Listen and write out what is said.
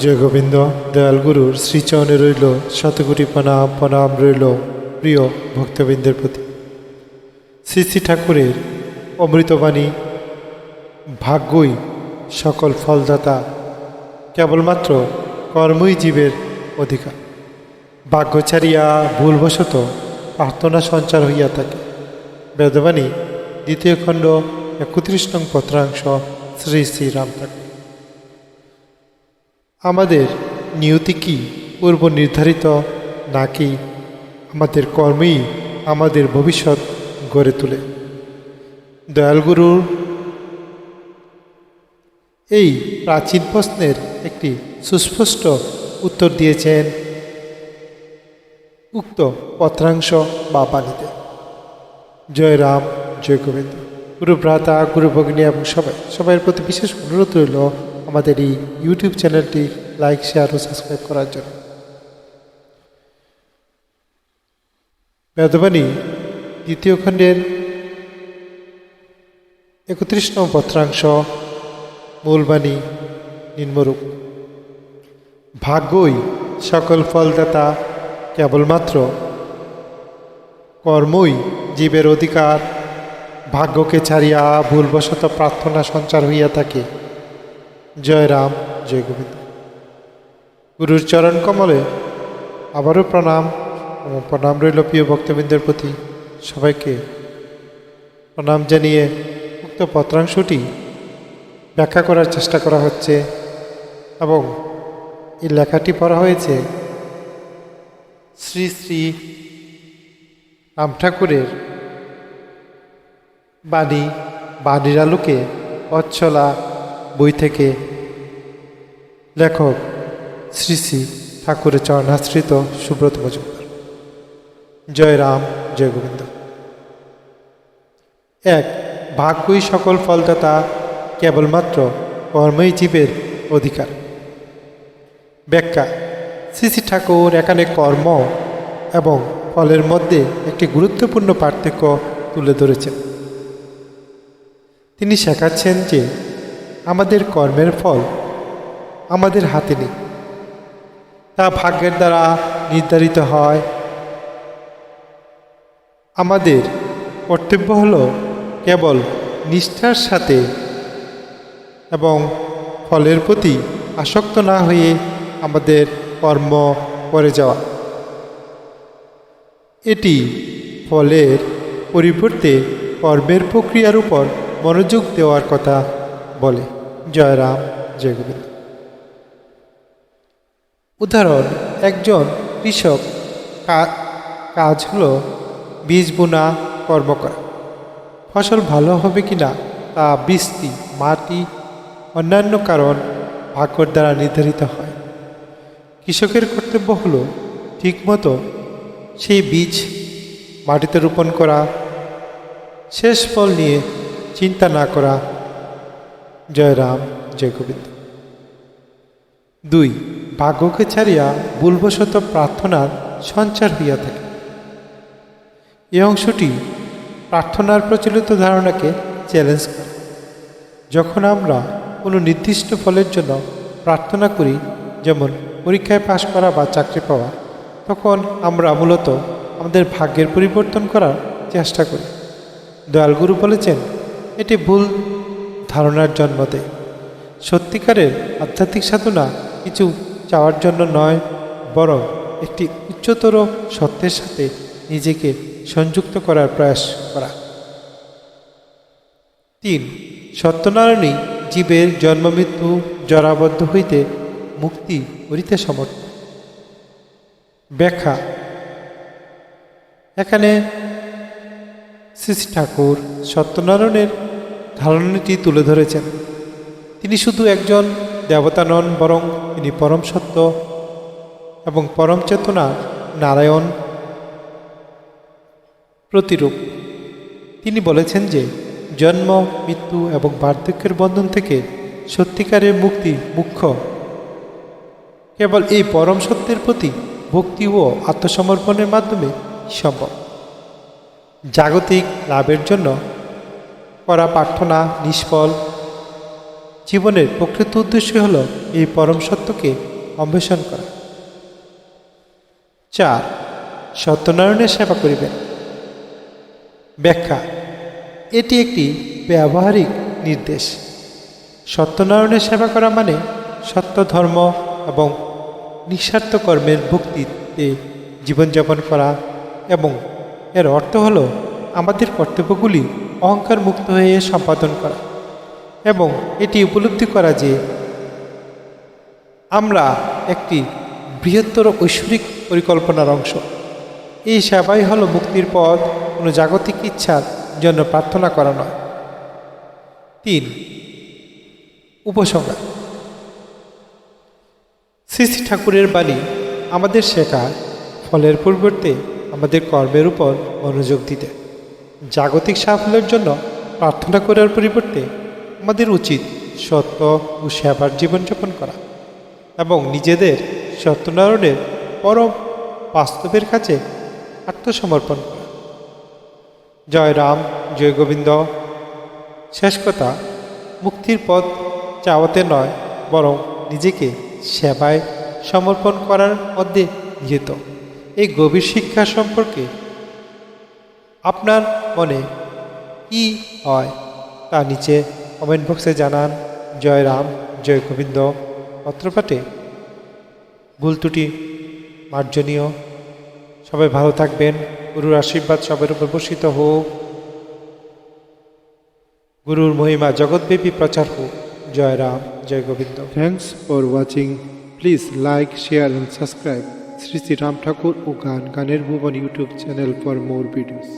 জয় গোবিন্দ, দয়াল গুরুর শ্রীচরণে রইল, শতকোটি প্রণাম প্রণাম রইল, প্রিয় ভক্তবৃন্দের প্রতি। শ্রী শ্রী ঠাকুরের অমৃতবাণী, ভাগ্যই সকল ফলদাতা, কেবলমাত্র কর্মই জীবের অধিকার। ভাগ্য ছাড়িয়া ভুলবশত প্রার্থনা সঞ্চার হইয়া থাকে। বেদবাণী, দ্বিতীয় খণ্ড, একত্রিশ নং পত্রাংশ, শ্রী শ্রী রাম ঠাকুর। আমাদের নিয়তি কি? পূর্ব নির্ধারিত নাকি আমাদের কর্মেই আমাদের ভবিষ্যৎ গড়ে তোলে? দয়ালগুরুর এই প্রাচীন প্রশ্নের একটি সুস্পষ্ট উত্তর দিয়েছেন উক্ত পত্রাংশ বা বাণীতে জয় রাম, জয় গোবিন্দ। গুরু ভ্রাতা গুরু ভগিনী এবং সবাই, সবাইয়ের প্রতি বিশেষ অনুরোধ রইল আমাদের এই ইউটিউব চ্যানেলটি লাইক শেয়ার ও সাবস্ক্রাইব করার জন্য। বেদবাণী দ্বিতীয় খণ্ডের একত্রিশ নং পত্রাংশ, মূলবাণী, নিম্নরূপ। ভাগ্যই সকল ফলদাতা কেবলমাত্র কর্মই জীবের অধিকার। ভাগ্যকে ছাড়িয়া ভুলবশত প্রার্থনা সঞ্চার হইয়া থাকে। জয় রাম, জয় গোবিন্দ। গুরুর চরণ কমলে আবারও প্রণাম এবং প্রণাম রইল প্রিয় ভক্তবৃন্দের প্রতি। সবাইকে প্রণাম জানিয়ে উক্ত পত্রাংশটি ব্যাখ্যা করার চেষ্টা করা হচ্ছে এবং এই লেখাটি পড়া হয়েছে শ্রী শ্রী রাম ঠাকুরের বাণী, বাণীর আলোকে অচ্ছলা বই থেকে লেখক শ্রী শ্রী ঠাকুরের চরণাশ্রিত সুব্রত মজুমদার। জয় রাম, জয় গোবিন্দ। এক, ভাগ্যই সকল ফলদাতা কেবলমাত্র কর্মই জীবের অধিকার। ব্যাখ্যা, শ্রী শ্রী ঠাকুর এখানে কর্ম এবং ফলের মধ্যে একটি গুরুত্বপূর্ণ পার্থক্য তুলে ধরেছেন। তিনি শেখাচ্ছেন যে আমাদের কর্মের ফল, আমাদের হাতে নেই। তা ভাগ্যের দ্বারা নির্ধারিত হয়। আমাদের কর্তব্য হলো কেবল নিষ্ঠার সাথে এবং ফলের প্রতি আসক্ত না হয়ে আমাদের কর্ম করে যাওয়া। এটি ফলের পরিবর্তে কর্মের প্রক্রিয়ার উপর মনোযোগ দেওয়ার কথা বলে। জয় রাম, জয় গোবিন্দ। উদাহরণ, একজন কৃষক কাজ হলো বীজ বোনা, কর্ম করা। ফসল ভালো হবে কি না তা বৃষ্টি মাটি, অন্যান্য কারণ ভাগ্যর দ্বারা নির্ধারিত হয়। কৃষকের কর্তব্য হলো ঠিকমতো সেই বীজ মাটিতে রোপণ করা, শেষ ফল নিয়ে চিন্তা না করা জয় রাম জয় গোবিন্দ। দুই ভাগ্যকে ছাড়িয়া ভুলবশত প্রার্থনার সঞ্চার হইয়া থাকে। এই অংশটি প্রার্থনার প্রচলিত ধারণাকে চ্যালেঞ্জ করে। যখন আমরা কোনো নির্দিষ্ট ফলের জন্য প্রার্থনা করি যেমন পরীক্ষায় পাশ করা বা চাকরি পাওয়া তখন আমরা মূলত আমাদের ভাগ্যের পরিবর্তন করার চেষ্টা করি। দয়ালগুরু বলেছেন এটি ভুল ধারণার জন্ম দেয় সত্যিকারের আধ্যাত্মিক সাধনা কিছু চাওয়ার জন্য নয়, বরং একটি উচ্চতর সত্যের সাথে নিজেকে সংযুক্ত করার প্রয়াস করা। তিন, সত্যনারায়ণই জীবের জন্মমৃত্যু জরাবদ্ধ হইতে মুক্তি করিতে সমর্থ। ব্যাখ্যা, এখানে শ্রী শ্রী ঠাকুর সত্যনারায়ণের ধারণাটি তুলে ধরেছেন। তিনি শুধু একজন দেবতা নন, বরং তিনি পরম সত্য এবং পরম চেতনা নারায়ণ প্রতিরূপ। তিনি বলেছেন যে, জন্ম, মৃত্যু এবং বার্ধক্যের বন্ধন থেকে সত্যিকারের মুক্তি মুখ্য। কেবল এই পরম সত্যের প্রতি ভক্তি ও আত্মসমর্পণের মাধ্যমে সম্ভব। জাগতিক লাভের জন্য করা প্রার্থনা নিষ্ফল। জীবনের প্রকৃত উদ্দেশ্য হল এই পরম সত্যকে অন্বেষণ করা। চার, সত্যনারায়ণের সেবা করিবেন। ব্যাখ্যা, এটি একটি ব্যবহারিক নির্দেশ। সত্যনারায়ণের সেবা করা মানে সত্য ধর্ম এবং নিঃস্বার্থ কর্মের ভক্তিতে জীবনযাপন করা এবং এর অর্থ হল আমাদের কর্তব্যগুলি অহংকার মুক্ত হয়ে সম্পাদন করা। এবং এটি উপলব্ধি করা যে আমরা একটি বৃহত্তর ঐশ্বরিক পরিকল্পনার অংশ। এই সেবাই হলো মুক্তির পথ, কোনো জাগতিক ইচ্ছার জন্য প্রার্থনা করা নয়। তিন, উপসংহার। শ্রী শ্রী ঠাকুরের বাণী আমাদের শেখায়, ফলের পরিবর্তে আমাদের কর্মের উপর মনোযোগ দিতে। জাগতিক সাফল্যের জন্য প্রার্থনা করার পরিবর্তে আমাদের উচিত সত্য ও সেবার জীবনযাপন করা এবং নিজেদের সত্যনারায়ণের পরম বাস্তবের কাছে আত্মসমর্পণ করা। জয় রাম, জয় গোবিন্দ। শেষ কথা, মুক্তির পথ চাওয়াতে নয়, বরং নিজেকে সেবায় সমর্পণ করার মধ্যে নিহিত। এই গভীর শিক্ষা সম্পর্কে আপনার মনে কি হয়? তা নিচে কমেন্ট বক্সে জানান, জয় রাম, জয় গোবিন্দ। পত্রপাঠে, ভুল ত্রুটি মার্জনীয়। সবাই ভালো থাকবেন। গুরুর আশীর্বাদ সবার উপর বর্ষিত হোক। গুরুর মহিমা জগৎব্যাপী প্রচার হোক। জয় রাম, জয় Govinda. Thanks for watching please like share and subscribe Shri Shri Ram Thakur ও গান, গানের ভুবন YouTube channel for more videos